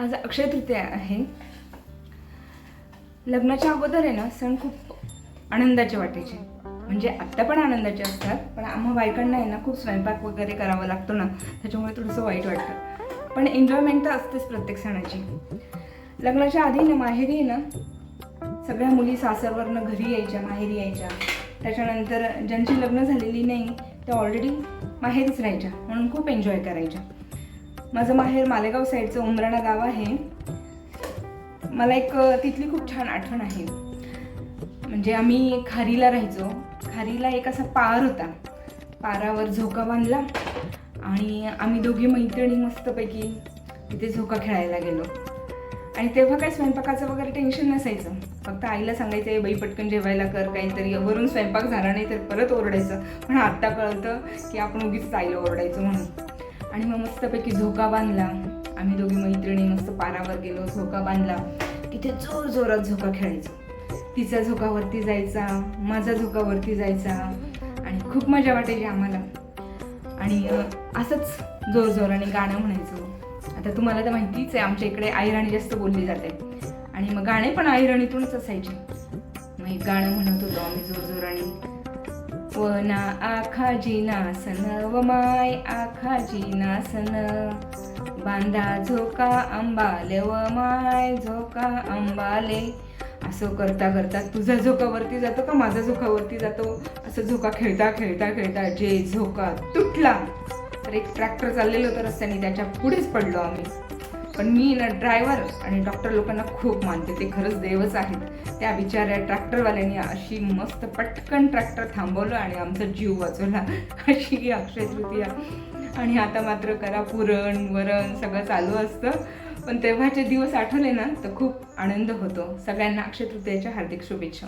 आज अक्षय तृतीया आहे. लग्नाच्या अगोदर आहे ना सण खूप आनंदाचे वाटायचे. म्हणजे आत्ता पण आनंदाचे असतात पण आम्हा बायकांना आहे ना खूप स्वयंपाक वगैरे करावा लागतो ना त्याच्यामुळे थोडंसं वाईट वाटतं. पण एन्जॉयमेंट तर असतेच प्रत्येक सणाची. लग्नाच्या आधी ना माहेरी आहे ना सगळ्या मुली सासरवरनं घरी यायच्या माहेरी यायच्या. त्याच्यानंतर ज्यांची लग्न झालेली नाही त्या ऑलरेडी माहेरीच राहायच्या म्हणून खूप एन्जॉय करायच्या. माझं माहेर मालेगाव साईडचं उमराणा गाव आहे. मला एक तिथली खूप छान आठवण आहे. म्हणजे आम्ही खारीला राहायचो. खारीला एक असा पार होता. पारावर झोका बांधला आणि आम्ही दोघी मैत्रिणी मस्तपैकी तिथे झोका खेळायला गेलो. आणि तेव्हा काय स्वयंपाकाचं वगैरे टेन्शन नसायचं. फक्त आईला सांगायचं आहे बाई पटकन जेवायला कर काहीतरी वरून स्वयंपाक झाला नाही तर परत ओरडायचं. पण आत्ता कळतं की आपण उगीच आईला ओरडायचं म्हणून. आणि मग मस्तपैकी झोका बांधला. आम्ही दोघी मैत्रिणी मस्त पारावर गेलो झोका बांधला. तिथे जोर जोरात झोका खेळायचो. तिचा झोकावरती जायचा माझा झोकावरती जायचा आणि खूप मजा वाटायची आम्हाला. आणि असंच जोर जोराने गाणं म्हणायचो. आता तुम्हाला तर माहितीच आहे आमच्या इकडे आईराणी जास्त बोलली जाते. आणि मग गाणे पण आईराणीतूनच असायचे. मग एक गाणं म्हणत होतो आम्ही जोर जोराने. वना आखाजी नासन व माय आखाजी नासन बांधा झोका आंबाले व माय झोका आंबाले असं करता करता तुझा झोका वरती जातो का माझा झोका वरती जातो? असं झोका खेळता खेळता खेळता जे झोका तुटला. तर एक ट्रॅक्टर चाललेलं होतं रस्त्याने त्याच्या पुढेच पडलो आम्ही. पण मी ना ड्रायव्हर आणि डॉक्टर लोकांना खूप मानते. ते खरंच देवच आहेत. त्या बिचाऱ्या ट्रॅक्टरवाल्यांनी अशी मस्त पटकन ट्रॅक्टर थांबवलं आणि आमचा जीव वाचवला. अशी ही अक्षय तृतीया. आणि आता मात्र करा पुरण वरण सगळं चालू असतं. पण तेव्हाचे दिवस आठवले ना तर खूप आनंद होतो. सगळ्यांना अक्षय तृतीयाच्या हार्दिक शुभेच्छा.